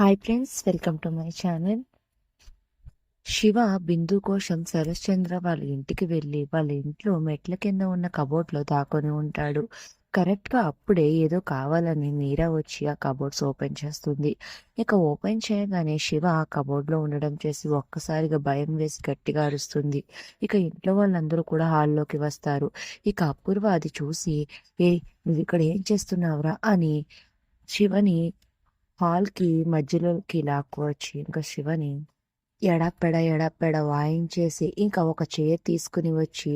Hi friends welcome to my channel Shiva Bindu కోసం శరశ్చంద్ర వాళ్ళ ఇంటికి వెళ్ళి వాళ్ళ ఇంట్లో మెట్ల కింద ఉన్న కబోర్డ్లో దాకొని ఉంటాడు. కరెక్ట్గా అప్పుడే ఏదో కావాలని మీరా వచ్చి ఆ కబోర్డ్స్ ఓపెన్ చేస్తుంది. ఇక ఓపెన్ చేయగానే శివ ఆ కబోర్డ్లో ఉండడం చేసి ఒక్కసారిగా భయం వేసి గట్టిగా అరుస్తుంది. ఇక ఇంట్లో వాళ్ళందరూ కూడా హాల్లోకి వస్తారు. ఇక అపూర్వ అది చూసి ఏ నువ్వు ఇక్కడ ఏం చేస్తున్నావురా? అని శివని హాల్కి మధ్యలోకి లాక్కొచ్చి ఇంకా శివని ఎడపెడ ఎడపెడ వాయించేసి ఇంకా ఒక చైర్ తీసుకుని వచ్చి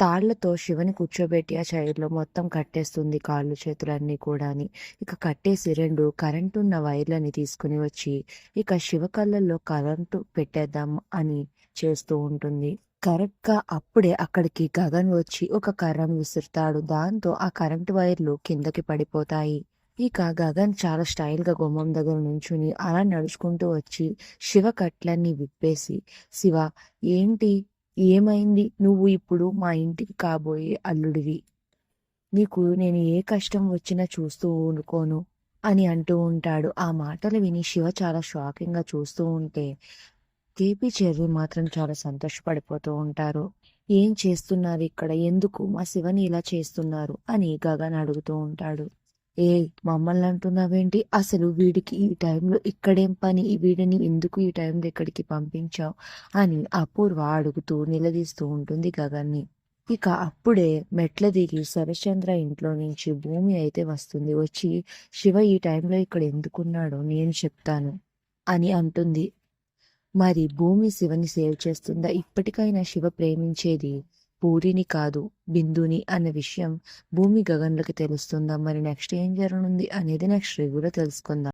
తాళ్ళతో శివని కూర్చోబెట్టి ఆ చైర్లో మొత్తం కట్టేస్తుంది కాళ్ళు చేతులన్నీ కూడాని. ఇక కట్టేసి రెండు కరెంటు ఉన్న వైర్లని తీసుకుని వచ్చి ఇక శివ కళ్ళల్లో కరెంటు పెట్టేద్దాం అని చేస్తూ ఉంటుంది. కరెక్ట్గా అప్పుడే అక్కడికి గగన్ వచ్చి ఒక కర్రను విసురుతాడు. దాంతో ఆ కరెంటు వైర్లు కిందకి పడిపోతాయి. ఇక గగన్ చాలా స్టైల్గా గుమ్మం దగ్గర నుంచుని అలా నడుచుకుంటూ వచ్చి శివ కట్లన్నీ విప్పేసి శివ ఏంటి? ఏమైంది? నువ్వు ఇప్పుడు మా ఇంటికి కాబోయే అల్లుడివి. నీకు నేను ఏ కష్టం వచ్చినా చూస్తూ ఉండుకోను అని అంటూ ఉంటాడు. ఆ మాటలు విని శివ చాలా షాకింగ్గా చూస్తూ ఉంటే కేపీ చెర్రి మాత్రం చాలా సంతోషపడిపోతూ ఉంటారు. ఏం చేస్తున్నారు ఇక్కడ? ఎందుకు? మా శివని ఇలా చేస్తున్నారు? అని గగన్ అడుగుతూ ఉంటాడు. ఏ మమ్మల్ని అంటున్నావేంటి? అసలు వీడికి ఈ టైంలో ఇక్కడేం పని? ఈ వీడిని ఎందుకు ఈ టైంలో ఇక్కడికి పంపించావు? అని అపూర్వ అడుగుతూ నిలదీస్తూ ఉంటుంది గగన్ని. ఇక అప్పుడే మెట్ల దిగి శరశ్చంద్ర ఇంట్లో నుంచి భూమి అయితే వస్తుంది. వచ్చి శివ ఈ టైంలో ఇక్కడ ఎందుకున్నాడో నేను చెప్తాను అని అంటుంది. మరి భూమి శివని సేవ్ చేస్తుందా? ఇప్పటికైనా శివ ప్రేమించేది పూరిని కాదు బిందుని అన్న విషయం భూమి గగన్లకి తెలుస్తుందా? మరి నెక్స్ట్ ఏం జరగనుంది అనేది నెక్స్ట్ రివ్యూలో తెలుసుకుందాం.